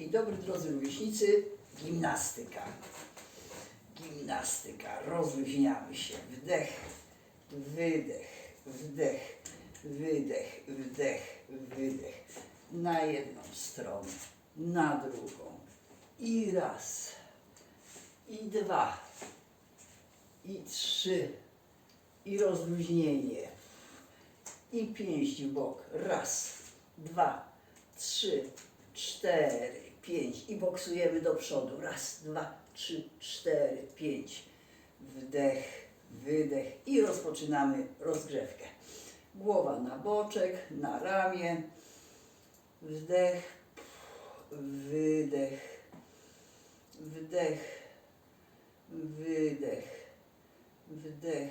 Dzień dobry drodzy rówieśnicy, gimnastyka. Gimnastyka, rozluźniamy się. Wdech, wydech, wdech, wydech, wdech, wydech. Na jedną stronę, na drugą. I raz, i dwa, i trzy, i rozluźnienie. I pięść w bok. Raz, dwa, trzy, cztery, pięć. I boksujemy do przodu. Raz, dwa, trzy, cztery, pięć. Wdech, wydech i rozpoczynamy rozgrzewkę. Głowa na boczek, na ramię. Wdech, wydech, wdech, wydech, wdech,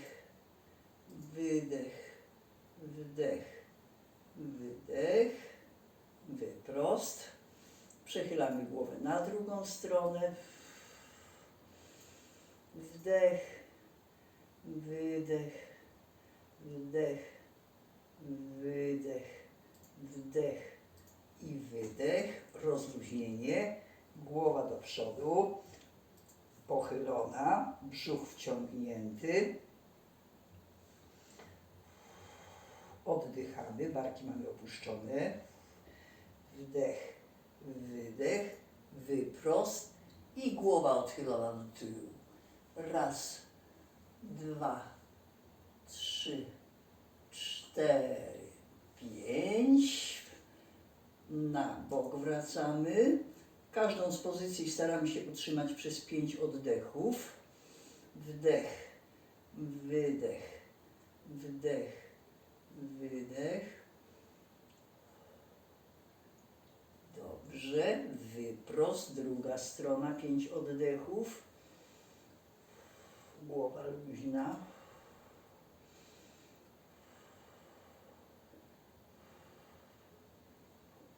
wydech, wdech, wydech, wyprost. Przechylamy głowę na drugą stronę. Wdech, wydech, wdech, wydech, wdech i wydech. Rozluźnienie. Głowa do przodu, pochylona, brzuch wciągnięty. Oddychamy, barki mamy opuszczone. Wdech, wydech, wyprost i głowa odchylona do tyłu. Raz, dwa, trzy, cztery, pięć. Na bok wracamy. Każdą z pozycji staramy się utrzymać przez pięć oddechów. Wdech, wydech, wdech, wydech. Dobrze, wyprost, druga strona, pięć oddechów. Głowa luźna.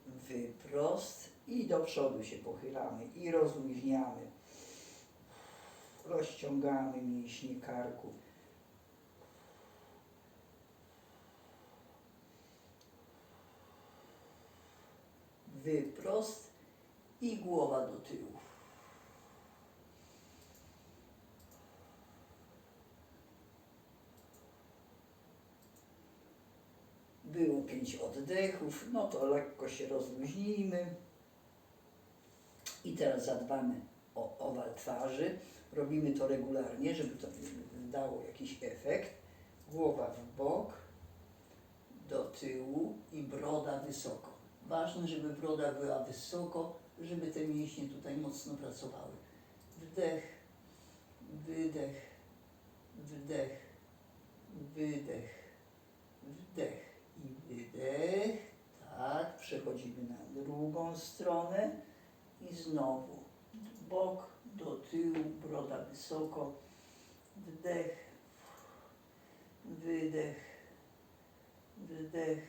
Wyprost i do przodu się pochylamy i rozluźniamy. Rozciągamy mięśnie karku. Wyprost i głowa do tyłu. Było pięć oddechów, no to lekko się rozluźnijmy. I teraz zadbamy o owal twarzy. Robimy to regularnie, żeby to dało jakiś efekt. Głowa w bok, do tyłu i broda wysoko. Ważne, żeby broda była wysoko, żeby te mięśnie tutaj mocno pracowały. Wdech, wydech, wdech, wydech, wdech i wydech. Tak, przechodzimy na drugą stronę i znowu bok, do tyłu, broda wysoko. Wdech, wydech, wdech,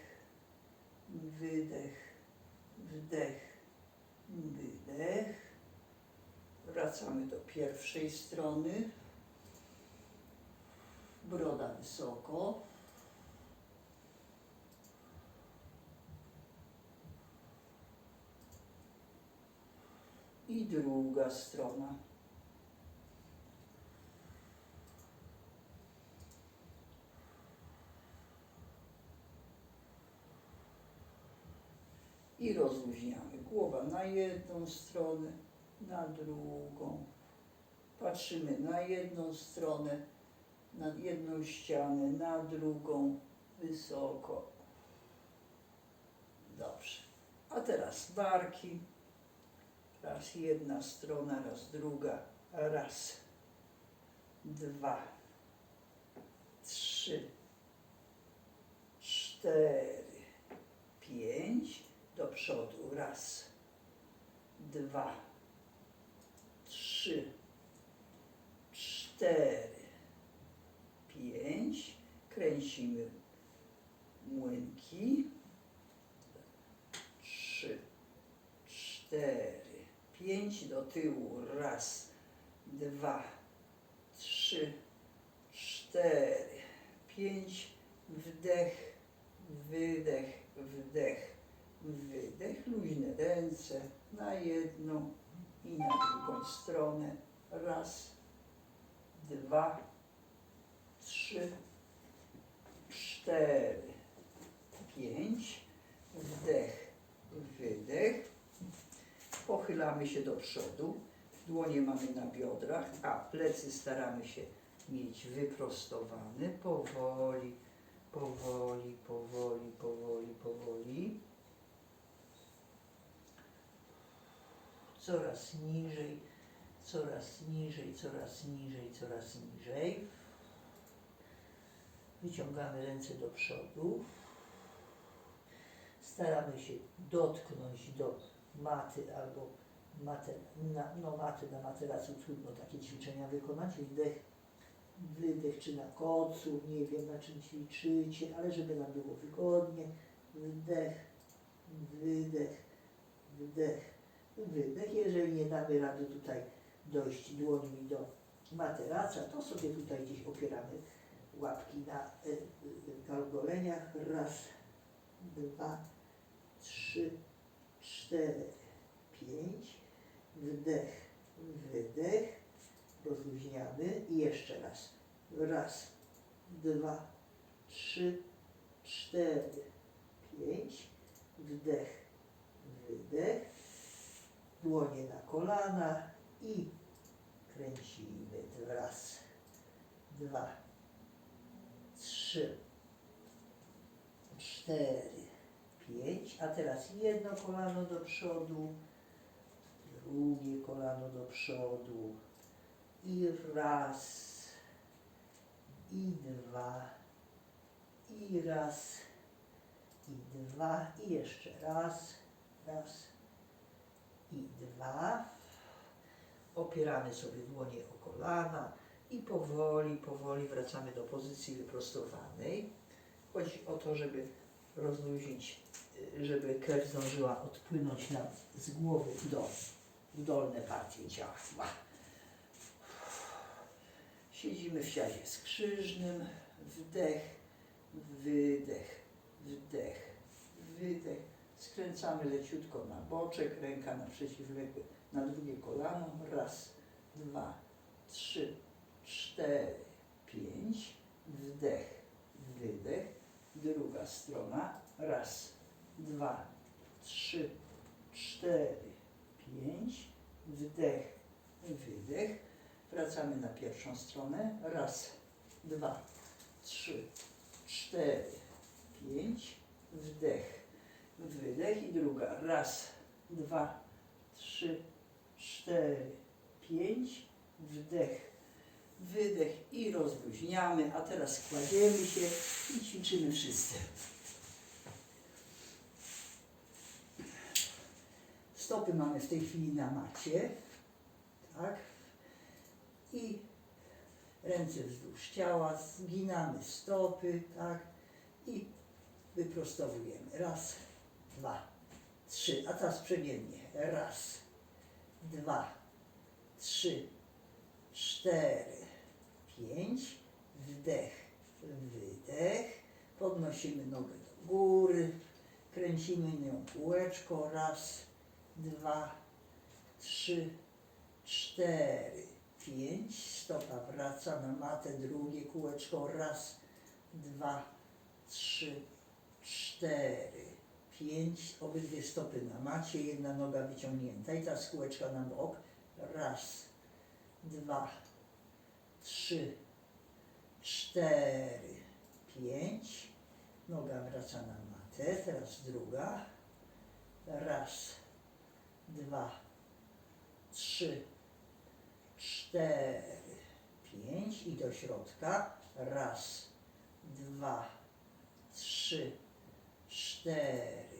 wydech, wdech, wydech. Wracamy do pierwszej strony. Broda wysoko. I druga strona. I rozluźniamy. Głowa na jedną stronę, na drugą. Patrzymy na jedną stronę, na jedną ścianę, na drugą, wysoko. Dobrze. A teraz barki. Raz jedna strona, raz druga. Raz, dwa, trzy, cztery, pięć. Do przodu. Raz, dwa, trzy, cztery, pięć. Kręcimy młynki. Trzy, cztery, pięć. Do tyłu. Raz, dwa, trzy, cztery, pięć. Wdech, wydech, wdech, wydech. Luźne ręce na jedną i na drugą stronę. Raz, dwa, trzy, cztery, pięć. Wdech, wydech. Pochylamy się do przodu. Dłonie mamy na biodrach, a plecy staramy się mieć wyprostowane. Powoli, powoli, powoli, powoli, powoli. Coraz niżej, coraz niżej, coraz niżej, coraz niżej. Wyciągamy ręce do przodu. Staramy się dotknąć do maty albo matę, na, no maty na materacu trudno takie ćwiczenia wykonać. Wdech, wydech, czy na kocu, nie wiem na czym ćwiczycie, ale żeby nam było wygodnie. Wdech, wydech, wdech, wydech. Jeżeli nie damy rady tutaj dojść dłońmi do materaca, to sobie tutaj gdzieś opieramy łapki na y, y, y, goleniach. Raz, dwa, trzy, cztery, pięć. Wdech, wydech. Rozluźniamy i jeszcze raz. Raz, dwa, trzy, cztery, pięć. Wdech, wydech. Dłonie na kolana i kręcimy. Raz, dwa, trzy, cztery, pięć. A teraz jedno kolano do przodu, drugie kolano do przodu. I raz, i dwa, i raz, i dwa, i jeszcze raz, raz, i dwa. Opieramy sobie dłonie o kolana i powoli, powoli wracamy do pozycji wyprostowanej. Chodzi o to, żeby rozluźnić, żeby krew zdążyła odpłynąć nam z głowy do w dolne partie ciała. Siedzimy w siadzie skrzyżnym. Wdech, wydech, wdech, wydech. Skręcamy leciutko na boczek, ręka na przeciwległe, na drugie kolano. Raz, dwa, trzy, cztery, pięć. Wdech, wydech. Druga strona. Raz, dwa, trzy, cztery, pięć. Wdech, wydech. Wracamy na pierwszą stronę. Raz, dwa, trzy, cztery, pięć. Wdech, wydech i druga. Raz, dwa, trzy, cztery, pięć. Wdech, wydech i rozluźniamy. A teraz kładziemy się i ćwiczymy wszyscy. Stopy mamy w tej chwili na macie. Tak? I ręce wzdłuż ciała, zginamy stopy, tak? I wyprostowujemy. Raz, dwa, trzy. A teraz przemiennie. Raz, dwa, trzy, cztery, pięć. Wdech, wydech. Podnosimy nogę do góry. Kręcimy nią kółeczko. Raz, dwa, trzy, cztery, pięć. Stopa wraca na matę. Drugie kółeczko. Raz, dwa, trzy, cztery, pięć. Obydwie stopy na macie. Jedna noga wyciągnięta. I teraz kółeczka na bok. Raz, dwa, trzy, cztery, pięć. Noga wraca na matę. Teraz druga. Raz, dwa, trzy, cztery, pięć i do środka. Raz, dwa, trzy, cztery,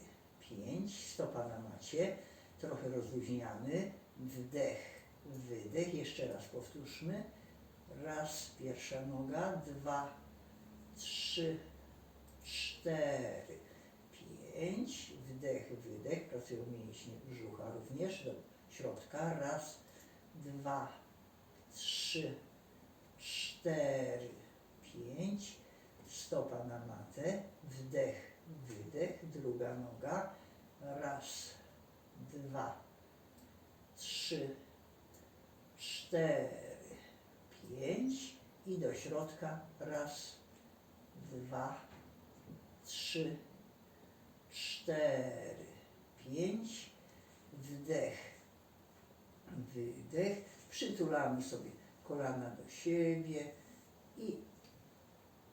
pięć. Stopa na macie. Trochę rozluźniamy. Wdech, wydech. Jeszcze raz powtórzmy. Raz, pierwsza noga. Dwa, trzy, cztery, pięć. Wdech, wydech. Pracują mięśnie brzucha również. Do środka. Raz, dwa, trzy, cztery, pięć. Stopa na matę. Wdech, wydech. Druga noga. Raz, dwa, trzy, cztery, pięć i do środka. Raz, dwa, trzy, cztery, pięć. Wdech, wydech. Przytulamy sobie kolana do siebie i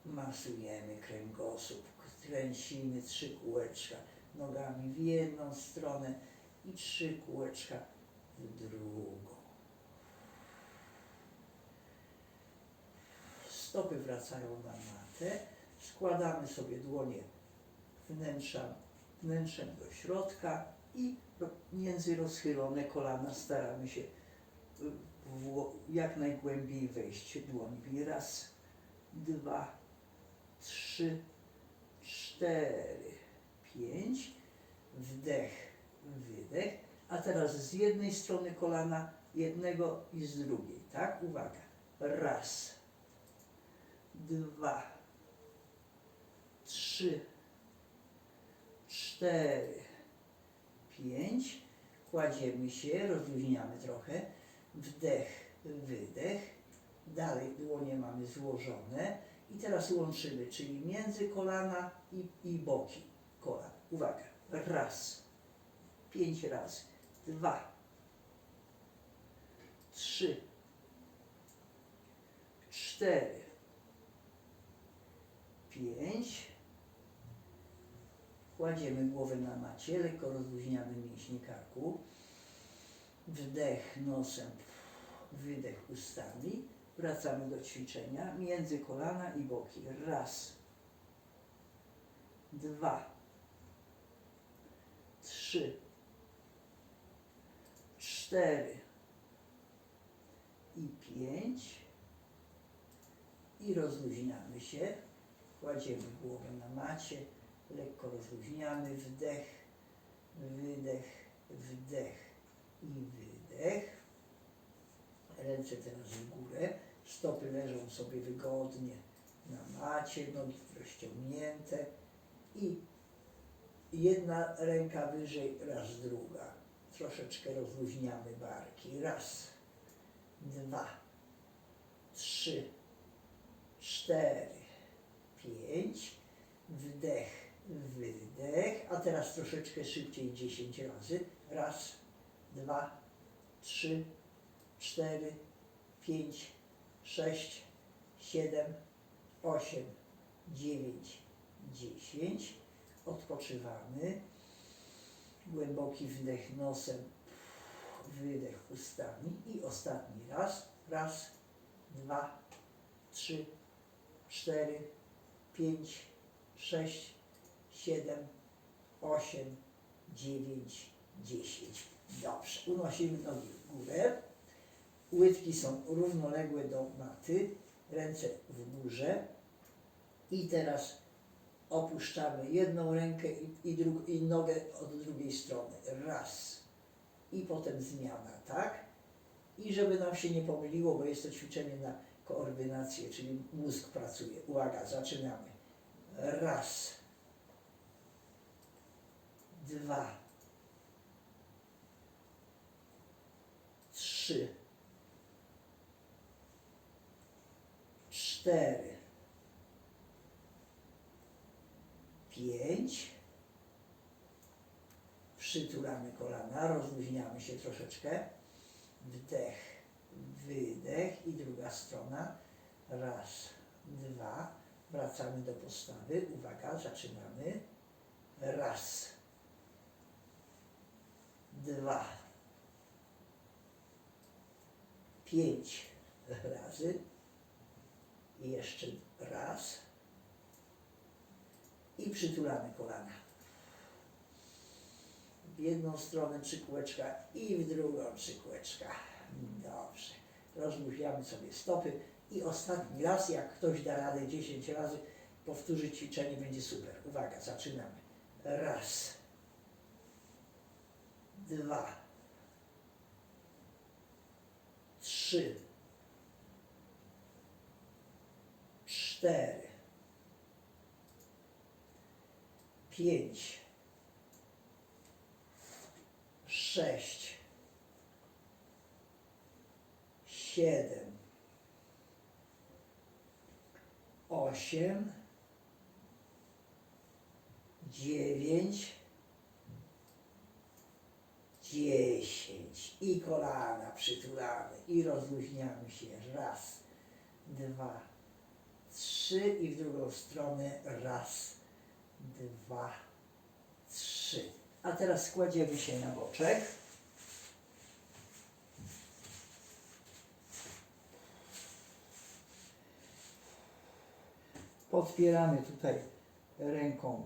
masujemy kręgosłup. Kręcimy trzy kółeczka nogami w jedną stronę i trzy kółeczka w drugą. Stopy wracają na matę. Składamy sobie dłonie wnętrza, wnętrzem do środka i między rozchylone kolana staramy się y, jak najgłębiej wejść dłońmi. Raz, dwa, trzy, cztery, pięć. Wdech, wydech. A teraz z jednej strony kolana jednego i z drugiej. Tak? Uwaga. Raz, dwa, trzy, cztery, pięć. Kładziemy się, rozluźniamy trochę. Wdech, wydech. Dalej dłonie mamy złożone. I teraz łączymy, czyli między kolana i, i boki kolan. Uwaga. Raz. Pięć razy. Dwa. Trzy. Cztery. Pięć. Kładziemy głowę na macie, lekko rozluźniamy mięśnie karku. Wdech nosem, wydech ustami. Wracamy do ćwiczenia między kolana i boki. Raz, dwa, trzy, cztery i pięć. I rozluźniamy się. Kładziemy głowę na macie, lekko rozluźniamy. Wdech, wydech, wdech i wydech. Ręce teraz w górę, stopy leżą sobie wygodnie na macie, nogi rozciągnięte i jedna ręka wyżej, raz druga. Troszeczkę rozluźniamy barki. Raz, dwa, trzy, cztery, pięć. Wdech, wydech. A teraz troszeczkę szybciej, dziesięć razy. Raz, dwa, trzy, cztery, pięć, sześć, siedem, osiem, dziewięć, dziesięć. Odpoczywamy. Głęboki wdech nosem, wydech ustami i ostatni raz. Raz, dwa, trzy, cztery, pięć, sześć, siedem, osiem, dziewięć, dziesięć. Dobrze. Unosimy nogi w górę. Łydki są równoległe do maty, ręce w górze. I teraz opuszczamy jedną rękę i, i, i nogę od drugiej strony. Raz. I potem zmiana, tak? I żeby nam się nie pomyliło, bo jest to ćwiczenie na koordynację, czyli mózg pracuje. Uwaga, zaczynamy. Raz. Dwa. Trzy. cztery, pięć. Przytulamy kolana, rozluźniamy się troszeczkę. Wdech, wydech i druga strona. Raz, dwa. Wracamy do postawy. Uwaga, zaczynamy. Raz, dwa, pięć razy. I jeszcze raz. I przytulamy kolana. W jedną stronę trzy kółeczka i w drugą trzy kółeczka. Dobrze. Rozluźniamy sobie stopy. I ostatni raz, jak ktoś da radę 10 razy, powtórzyć ćwiczenie, będzie super. Uwaga, zaczynamy. Raz. Dwa. Trzy. cztery, pięć, sześć, siedem, osiem, dziewięć, dziesięć i kolana przytulamy i rozluźniamy się. Raz, dwa, trzy i w drugą stronę. Raz, dwa, trzy. A teraz kładziemy się na boczek. Podpieramy tutaj ręką,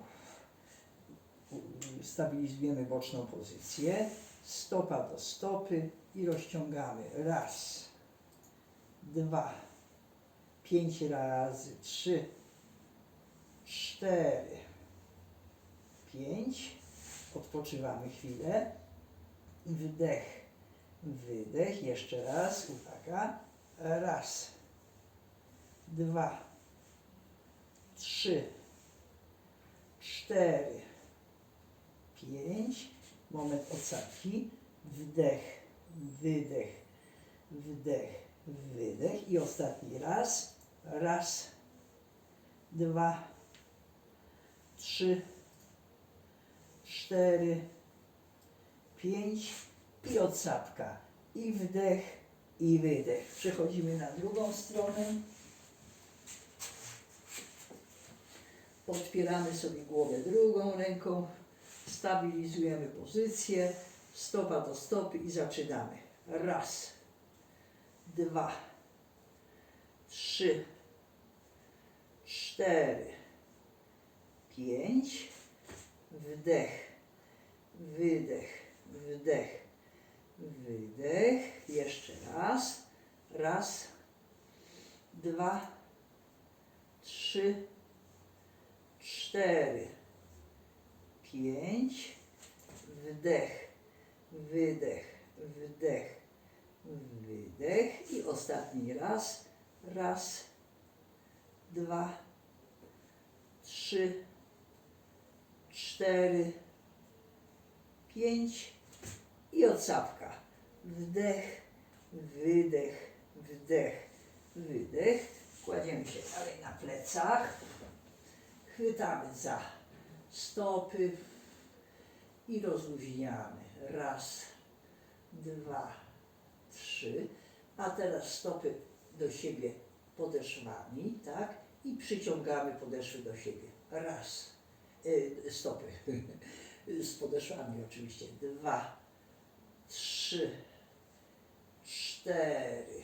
stabilizujemy boczną pozycję, stopa do stopy i rozciągamy. Raz, dwa, pięć razy, trzy, cztery, pięć. Odpoczywamy chwilę. Wdech, wydech. Jeszcze raz, uwaga. Raz, dwa, trzy, cztery, pięć. Moment odsadki. Wdech, wydech, wdech, wydech. I ostatni raz. Raz, dwa, trzy, cztery, pięć i odsapka. I wdech, i wydech. Przechodzimy na drugą stronę. Podpieramy sobie głowę drugą ręką. Stabilizujemy pozycję. Stopa do stopy i zaczynamy. Raz, dwa, trzy, cztery, pięć. Wdech, wydech, wdech, wydech. Jeszcze raz. Raz, dwa, trzy, cztery, pięć. Wdech, wydech, wdech, wydech. I ostatni raz. Raz, dwa, trzy, cztery, pięć i odsapka. Wdech, wydech, wdech, wydech. Kładziemy się dalej na plecach. Chwytamy za stopy i rozluźniamy. Raz, dwa, trzy. A teraz stopy do siebie podeszwami, tak? I przyciągamy podeszwy do siebie. Raz, y, stopy z podeszwami oczywiście. Dwa, trzy, cztery,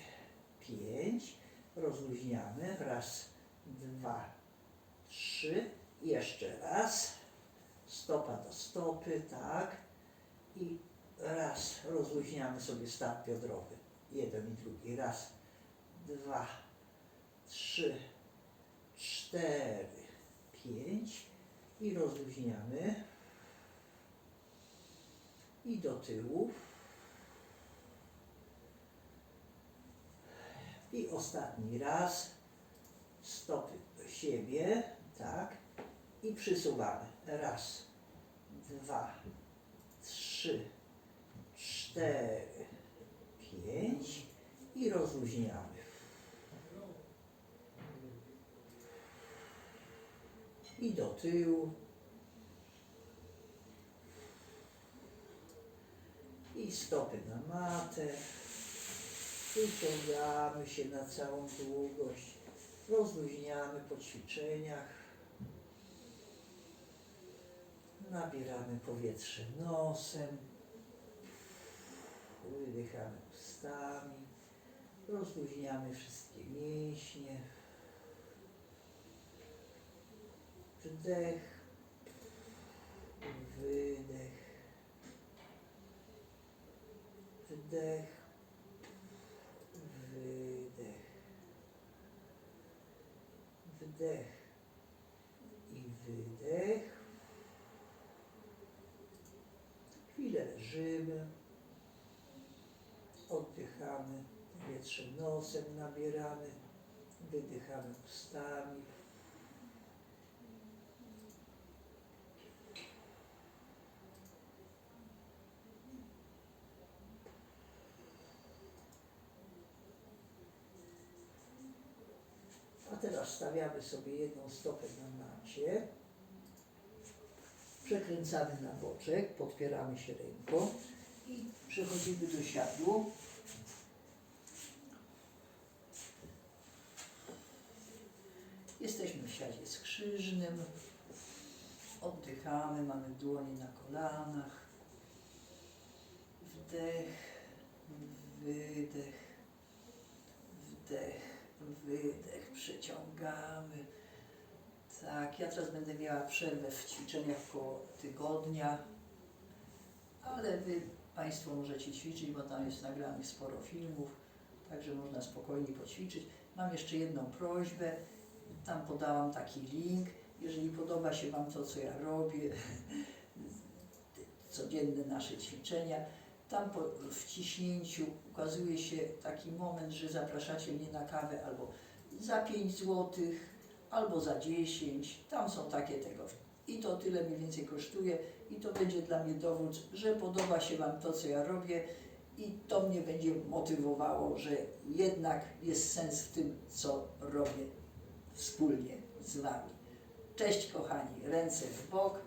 pięć. Rozluźniamy. Raz, dwa, trzy. Jeszcze raz. Stopa do stopy, tak. I raz rozluźniamy sobie stan biodrowy. Jeden i drugi. Raz, dwa, trzy, cztery, pięć. I rozluźniamy. I do tyłu. I ostatni raz. Stopy do siebie, tak. I przysuwamy. Raz, dwa, trzy, cztery, pięć. I rozluźniamy. I do tyłu. I stopy na matę. Wyciągamy się na całą długość. Rozluźniamy po ćwiczeniach. Nabieramy powietrze nosem. Wydychamy ustami. Rozluźniamy wszystkie mięśnie. Wdech. Wydech. Wdech. Wydech. Wdech. I wydech. Chwilę leżymy. Oddychamy. Powietrze nosem nabieramy. Wydychamy ustami. Stawiamy sobie jedną stopę na macie, przekręcamy na boczek, podpieramy się ręką i przechodzimy do siadłu. Jesteśmy w siadzie skrzyżnym, oddychamy, mamy dłonie na kolanach, wdech, wydech, wdech, wydech, przeciągamy. Tak, ja teraz będę miała przerwę w ćwiczeniach koło tygodnia, ale Wy Państwo możecie ćwiczyć, bo tam jest nagranych sporo filmów, także można spokojnie poćwiczyć. Mam jeszcze jedną prośbę, tam podałam taki link, jeżeli podoba się Wam to, co ja robię, codzienne nasze ćwiczenia, tam po wciśnięciu ukazuje się taki moment, że zapraszacie mnie na kawę albo za 5 zł, albo za 10. Tam są takie tego. I to tyle mniej więcej kosztuje. I to będzie dla mnie dowód, że podoba się Wam to, co ja robię. I to mnie będzie motywowało, że jednak jest sens w tym, co robię wspólnie z Wami. Cześć kochani, ręce w bok,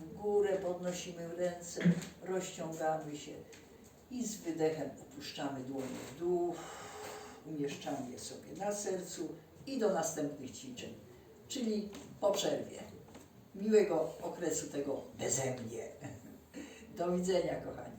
w górę podnosimy ręce, rozciągamy się. I z wydechem opuszczamy dłonie w dół, umieszczamy je sobie na sercu i do następnych ćwiczeń, czyli po przerwie. Miłego okresu tego beze mnie. Do widzenia kochani.